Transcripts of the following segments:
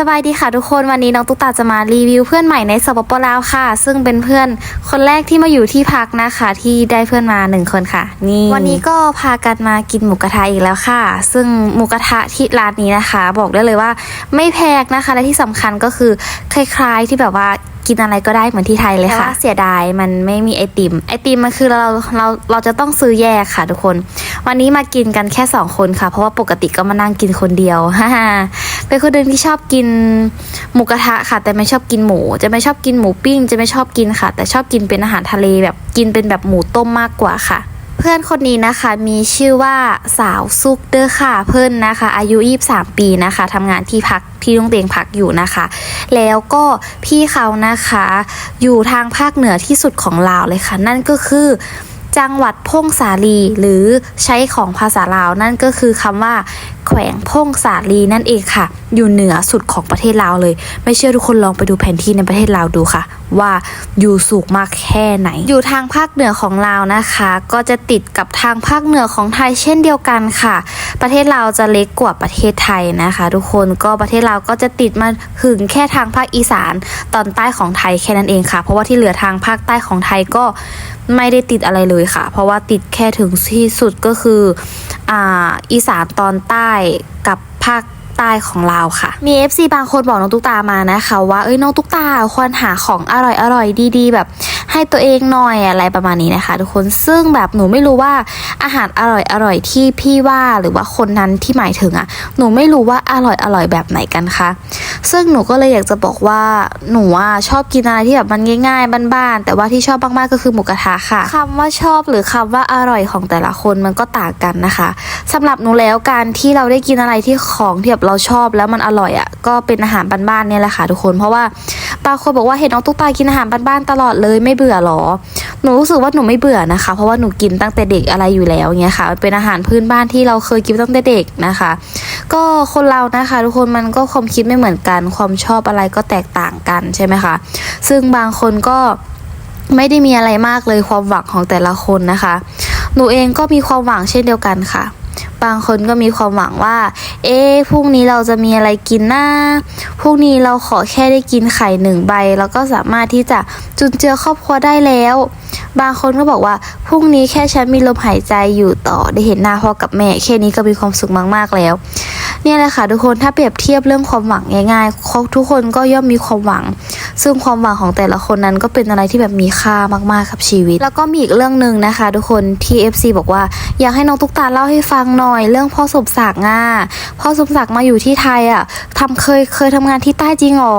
สบายดีค่ะทุกคนวันนี้น้องตุ๊กตาจะมารีวิวเพื่อนใหม่ในสปปลาวค่ะ ซึ่งเป็นเพื่อนคนแรกที่มาอยู่ที่พักนะคะที่ได้เพื่อนมาหนึ่งคนค่ะนี่วันนี้ก็พากันมากินหมูกระทะอีกแล้วค่ะ ซึ่งหมูกระทะที่ร้านนี้นะคะ บอกได้เลยว่าไม่แพงนะคะและที่สำคัญก็คือคล้าย ๆที่แบบว่า กินอะไรก็ได้เหมือนที่ไทยเลยค่ะแต่ว่าเสียดายมันไม่มีไอติม ไอติมมันคือเราเราเราจะต้องซื้อแยกค่ะทุกคน วันนี้มากินกันแค่สองคนค่ะ เพราะว่าปกติก็มานั่งกินคนเดียวฮ่าๆเป็นคนหนึ่งที่ชอบกินหมูกระทะค่ะ แต่ไม่ชอบกินหมู จะไม่ชอบกินหมูปิ้ง จะไม่ชอบกินค่ะ แต่ชอบกินเป็นอาหารทะเลแบบกินเป็นแบบหมูต้มมากกว่าค่ะ เพื่อนคนนี้นะคะมีชื่อว่าสาวซุกเดอร์ค่ะเพื่อนนะคะ อายุ 23 ปีนะคะทำงานที่พักที่โรงเรียงพักอยู่นะคะ แล้วก็พี่เขานะคะ อยู่ทางภาคเหนือที่สุดของลาวเลยค่ะ นั่นก็คือจังหวัดพงสาลีหรือใช้ของภาษาลาวนั่นก็คือคำว่า แขวงพงสาลีนั่นเองค่ะ อยู่เหนือสุดของประเทศลาวเลย ไม่เชื่อทุกคนลองไปดูแผนที่ในประเทศลาวดูค่ะ ว่าอยู่สูงมากแค่ไหน อยู่ทางภาคเหนือของลาวนะคะ ก็จะติดกับทางภาคเหนือของไทยเช่นเดียวกันค่ะ ประเทศลาวจะเล็กกว่าประเทศไทยนะคะ ทุกคนก็ประเทศลาวก็จะติดมาถึงแค่ทางภาคอีสานตอนใต้ของไทยแค่นั้นเองค่ะ เพราะว่าที่เหลือทางภาคใต้ของไทยก็ไม่ได้ติดอะไรเลยค่ะ เพราะว่าติดแค่ถึงที่สุดก็คือ อีสานตอนใต้กับภาค ใต้ของลาค่ะ มี FC บางคนบอกน้องตุ๊กตามานะคะว่าเอ้ยน้องตุ๊กตาควรหาของอร่อยอร่อยดีๆ แบบให้ตัวเองหน่อยอะไรประมาณนี้นะคะ ทุกคนซึ่งแบบหนูไม่รู้ว่าอาหารอร่อยอร่อยๆที่พี่ว่าหรือว่าคนนั้นที่หมายถึงอะ่ะหนูไม่รู้ว่าอร่อยอร่อยแบบไหนกันคะซึ่งหนูก็เลยอยากจะบอกว่าหนูอะชอบกินอะไรที่แบบมันง่ายๆบ้านๆแต่ว่าที่ชอบมากๆก็คือหมูกระทะค่ะคำว่าชอบหรือคำว่าอร่อยของแต่ละคนมันก็ต่างกันนะคะสำหรับหนูแล้วการที่เราได้กินอะไรที่ของที่แบบเราชอบแล้วมันอร่อยอะ่ะก็เป็นอาหารบ้านๆเนี่ยแหละค่ะทุกคน เพราะว่าบางคนบอกว่าเห็นน้องตุ๊กตากินอาหารบ้านๆตลอดเลยไม่เบื่อหรอ หนูรู้สึกว่าหนูไม่เบื่อนะคะ เพราะว่าหนูกินตั้งแต่เด็กอะไรอยู่แล้วเงี้ยค่ะเป็นอาหารพื้นบ้านที่เราเคยกินตั้งแต่เด็กนะคะ ก็คนเรานะคะ ทุกคนมันก็ความคิดไม่เหมือนกัน ความชอบอะไรก็แตกต่างกันใช่ไหมคะซึ่งบางคนก็ไม่ได้มีอะไรมากเลยความหวังของแต่ละคนนะคะ หนูเองก็มีความหวังเช่นเดียวกันค่ะ บางคนก็มีความหวังว่า เอ๊ะพรุ่งนี้เราจะมีอะไรกินนะพรุ่งนี้เราขอแค่ได้กินไข่หนึ่งใบ แล้วก็สามารถที่จะจุนเจือครอบครัวได้แล้ว บางคนก็บอกว่าพรุ่งนี้แค่ฉันมีลมหายใจอยู่ต่อได้เห็นหน้าพ่อกับแม่แค่นี้ก็มีความสุขมากๆแล้ว เนี่ยแหละค่ะทุกคนถ้าเปรียบเทียบเรื่องความหวังง่ายๆทุกคนก็ย่อมมีความหวัง ซึ่งความหวังของแต่ละคนนั้นก็เป็นอะไรที่แบบมีค่ามากๆกับชีวิต แล้วก็มีอีกเรื่องหนึ่งนะคะ ทุกคนที่ FC บอกว่า อยากให้น้องตุ๊กตาเล่าให้ฟังหน่อย เรื่องพ่อสมศักดิ์ง่าพ่อสมศักดิ์มาอยู่ที่ไทยอะทำเคยเคยทำงานที่ใต้จริงหรอ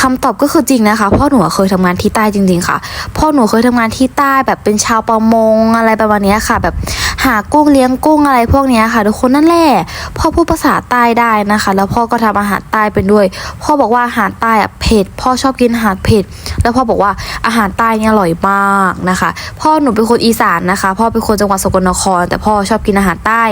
คำตอบก็คือจริงนะคะพ่อหนูเคยทำงานที่ใต้จริง ๆ ค่ะพ่อหนูเคยทำงานที่ใต้แบบเป็นชาวประมงอะไรประมาณเนี้ยค่ะ แบบ หากุ้งเลี้ยงกุ้งอะไรพวกนี้ค่ะทุกคนนั่นแหละพ่อพูดภาษาใต้ได้นะคะ แล้วพ่อก็ทำอาหารใต้เป็นด้วย พ่อบอกว่าอาหารใต้อะเผ็ดพ่อชอบกินอาหารเผ็ดแล้วพ่อบอกว่าอาหารใต้เนี่ยอร่อยมากนะคะ พ่อหนูเป็นคนอีสานนะคะ พ่อเป็นคนจังหวัดสกลนคร แต่พ่อชอบกินอาหารใต้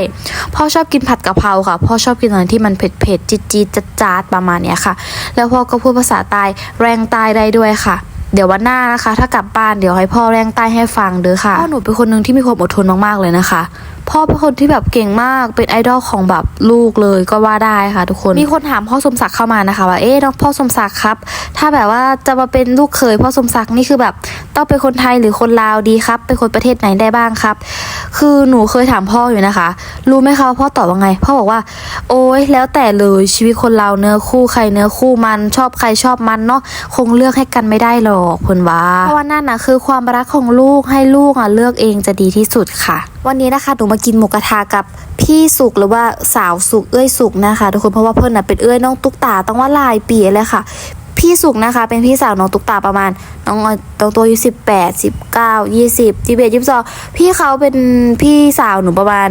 พ่อชอบกินผัดกะเพราค่ะ พ่อชอบกินอะไรที่มันเผ็ดเผ็ดจี๊ดจี๊ดจัดจาดประมาณเนี้ยค่ะ แล้วพ่อก็พูดภาษาใต้แรงใต้ได้ด้วยค่ะ เดี๋ยววันหน้านะคะ ถ้ากลับบ้านเดี๋ยวให้พ่อแรงใต้ให้ฟังเด้อค่ะพ่อหนูเป็นคนหนึ่งที่มีความอดทนมากๆเลยนะคะพ่อเป็นคนที่แบบเก่งมากเป็นไอดอลของแบบลูกเลยก็ว่าได้ค่ะ ทุกคนมีคนถามพ่อสมศักดิ์เข้ามานะคะว่าเอ๊ะน้องพ่อสมศักดิ์ครับ ถ้าแบบว่าจะมาเป็นลูกเขยพ่อสมศักดิ์นี่คือแบบต้องเป็นคนไทยหรือคนลาวดีครับ เป็นคนประเทศไหนได้บ้างครับ คือหนูเคยถามพ่ออยู่นะคะ รู้ไหมคะพ่อตอบว่าไง พ่อบอกว่า โอ้ยแล้วแต่เลยชีวิตคนเราเนื้อคู่ใครเนื้อคู่มันชอบใครชอบมันเนาะคงเลือกให้กันไม่ได้หรอกเพิ่นว่าเพราะว่านั่นนะคือความรักของลูกให้ลูกอะเลือกเองจะดีที่สุดค่ะ วันนี้นะคะหนูมากินหมูกระทะกับพี่สุกหรือว่าสาวสุกเอ้ยสุกนะคะทุกคนเพราะว่าเพิ่อนน่ะเป็นเอ้ยน้องตุ๊กตาต้องว่าลายปีเลยค่ะ พี่สุกนะคะ เป็นพี่สาวน้องตุ๊กตาประมาณน้องน้องตัวอายุสิบแปดสิบเก้ายี่สิบยี่สิบเอ็ดยี่สิบสองพี่เขาเป็นพี่สาวหนูประมาณ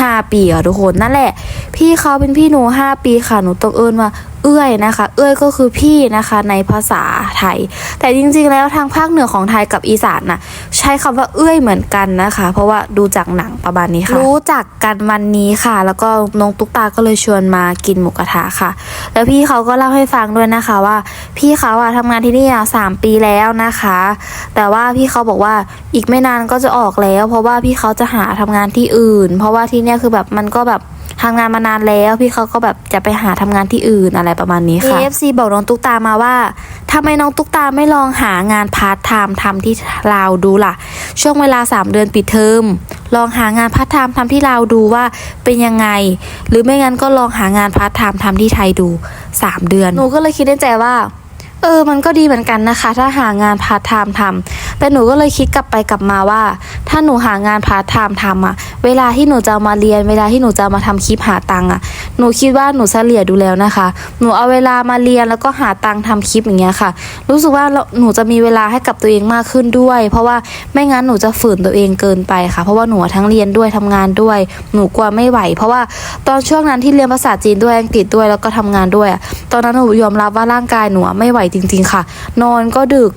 ห้าปีอะทุกคนนั่นแหละ พี่เขาเป็นพี่หนูห้าปีค่ะหนูต้องเอิ้นว่า เอื้อยนะคะ เอื้อยก็คือพี่นะคะในภาษาไทย แต่จริงๆแล้วทางภาคเหนือของไทยกับอีสานน่ะใช้คำว่าเอื้อยเหมือนกันนะคะ เพราะว่าดูจากหนังประมาณนี้ค่ะ รู้จักกันวันนี้ค่ะ แล้วก็น้องตุ๊กตาก็เลยชวนมากินหมูกระทะค่ะ แล้วพี่เขาก็เล่าให้ฟังด้วยนะคะว่า พี่เขาอะทำงานที่นี่อะสามปีแล้วนะคะ แต่ว่าพี่เขาบอกว่าอีกไม่นานก็จะออกแล้ว เพราะว่าพี่เขาจะหาทำงานที่อื่น เพราะว่าที่เนี่ยคือแบบมันก็แบบ ทำงานมานานแล้วพี่เขาก็แบบจะไปหาทำงานที่อื่นอะไรประมาณนี้ค่ะ AFC บอกน้องตุ๊กตามาว่าทำไมน้องตุ๊กตาไม่ลองหางานพาร์ทไทม์ทำที่ลาวดูล่ะ ช่วงเวลา 3 เดือนปิดเทอมลองหางานพาร์ทไทม์ทำที่ลาวดูว่าเป็นยังไง หรือไม่งั้นก็ลองหางานพาร์ทไทม์ทำที่ไทยดู 3 เดือนหนูก็เลยคิดในใจว่าเออ มันก็ดีเหมือนกันนะคะ ถ้าหางานพาร์ทไทม์ทำแต่หนูก็เลยคิดกลับไปกลับมาว่า ถ้าหนูหางานพาร์ทไทม์ทำอะ เวลาที่หนูจะมาเรียน เวลาที่หนูจะมาทำคลิปหาตังค์อะหนูคิดว่าหนูเฉลี่ยดูแล้วนะคะ หนูเอาเวลามาเรียนแล้วก็หาตังค์ทำคลิปอย่างเงี้ยค่ะ รู้สึกว่าเราหนูจะมีเวลาให้กับตัวเองมากขึ้นด้วย เพราะว่าไม่งั้นหนูจะฝืนตัวเองเกินไปค่ะ เพราะว่าหนูทั้งเรียนด้วยทำงานด้วย หนูกลัวไม่ไหว เพราะว่าตอนช่วงนั้นที่เรียนภาษาจีนด้วยอังกฤษด้วยแล้วก็ทำงานด้วยอะตอนนั้นหนูยอมรับว่าร่างกายหนูไม่ไหวจริง ๆค่ะ นอนก็ดึก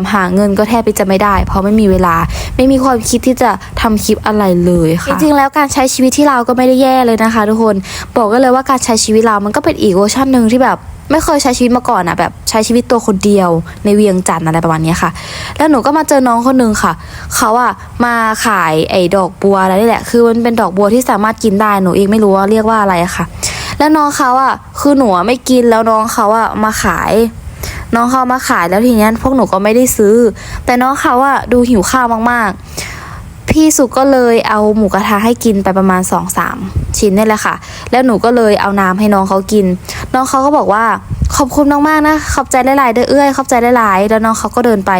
มหาเงินก็แทบจะไม่ได้ เพราะไม่มีเวลา ไม่มีความคิดที่จะทำคลิปอะไรเลยค่ะ จริงๆ แล้วการใช้ชีวิตที่เราก็ไม่ได้แย่เลยนะคะ ทุกคน บอกกันเลยว่าการใช้ชีวิตเรามันก็เป็นอีกเวอร์ชันหนึ่งที่แบบไม่เคยใช้ชีวิตมาก่อนอะแบบใช้ชีวิตตัวคนเดียวในเวียงจันทร์อะไรประมาณนี้ค่ะ แล้วหนูก็มาเจอน้องคนหนึ่งค่ะ เขาอะมาขายไอ้ดอกบัวอะไรนี่แหละ คือมันเป็นดอกบัวที่สามารถกินได้หนูเองไม่รู้ว่าเรียกว่าอะไรอะค่ะ แล้วน้องเขาอะคือหนูไม่กินแล้วน้องเขาอะมาขาย น้องเขามาขายแล้วทีนี้พวกหนูก็ไม่ได้ซื้อ แต่น้องเขาอะดูหิวข้าวมากๆ พี่สุก็เลยเอาหมูกระทะให้กินไปประมาณ2องสามชิ้นนี่แหละค่ะ แล้วหนูก็เลยเอาน้ำให้น้องเขากิน น้องเขาก็บอกว่าขอบคุณมากๆนะ ขอบใจหลายๆเด้อเอื้อยขอบใจหลายๆแล้วน้องเขาก็เดินไป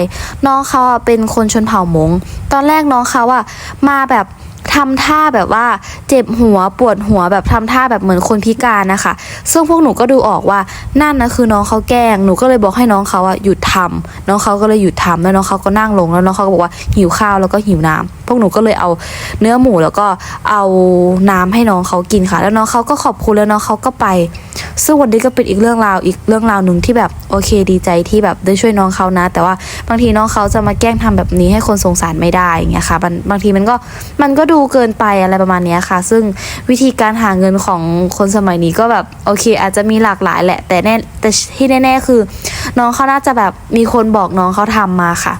น้องเขาเป็นคนชนเผ่ามง ตอนแรกน้องเขาอะมาแบบ ทำท่าแบบว่าเจ็บหัวปวดหัวแบบทำท่าแบบเหมือนคนพิการนะคะ ซึ่งพวกหนูก็ดูออกว่านั่นนะคือน้องเขาแกล้งหนูก็เลยบอกให้น้องเขาอะหยุดทำน้องเขาก็เลยหยุดทำแล้วน้องเขาก็นั่งลงแล้วน้องเขาก็บอกว่าหิวข้าวแล้วก็หิวน้ำพวกหนูก็เลยเอาเนื้อหมูแล้วก็เอาน้ำให้น้องเขากินค่ะ แล้วน้องเขาก็ขอบคุณแล้วน้องเขาก็ไป ซึ่งวันนี้ก็เป็นอีกเรื่องราวอีกเรื่องราวหนึ่งที่แบบโอเคดีใจที่แบบได้ช่วยน้องเขานะ แต่ว่าบางทีน้องเขาจะมาแกล้งทำแบบนี้ให้คนสงสารไม่ได้อย่างเงี้ยค่ะบางบางทีมันก็มันก็ดูเกินไปอะไรประมาณนี้ค่ะ ซึ่งวิธีการหาเงินของคนสมัยนี้ก็แบบโอเค อาจจะมีหลากหลายแหละ แต่แน่แต่ที่แน่ ๆ คือ น้องเขาน่าจะแบบมีคนบอกน้องเขาทำมาค่ะ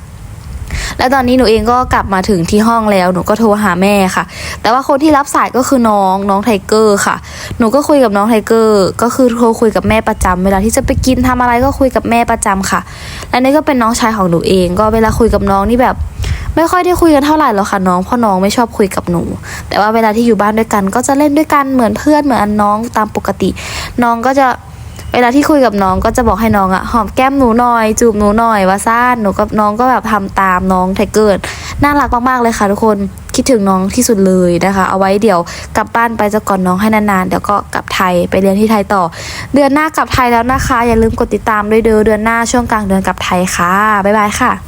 แล้วตอนนี้หนูเองก็กลับมาถึงที่ห้องแล้วหนูก็โทรหาแม่ค่ะ แต่ว่าคนที่รับสายก็คือน้องน้องไทเกอร์ค่ะ หนูก็คุยกับน้องไทเกอร์ ก็คือโทรคุยกับแม่ประจำเวลาที่จะไปกินทำอะไรก็คุยกับแม่ประจำค่ะ และนี่ก็เป็นน้องชายของหนูเอง ก็เวลาคุยกับน้องนี่แบบไม่ค่อยได้คุยกันเท่าไหร่หรอกค่ะน้องเพราะน้องไม่ชอบคุยกับหนู แต่ว่าเวลาที่อยู่บ้านด้วยกัน ก็จะเล่นด้วยกันเหมือนเพื่อนเหมือนน้องตามปกติ น้องก็จะ เวลาที่คุยกับน้องก็จะบอกให้น้องอะหอมแก้มหนูหน่อย จูบหนูหน่อยว่าซ่านหนูกับน้องก็แบบทำตามน้องไทเกิดน่ารักมากๆเลยค่ะทุกคนคิดถึงน้องที่สุดเลยนะคะ เอาไว้เดี๋ยวกลับบ้านไปจะก่อนน้องให้นานๆเดี๋ยวก็กลับไทยไปเรียนที่ไทยต่อ เดือนหน้ากลับไทยแล้วนะคะ อย่าลืมกดติดตามด้วยเด้อเดือนหน้าช่วงกลางเดือนกลับไทยค่ะบ๊ายบายค่ะ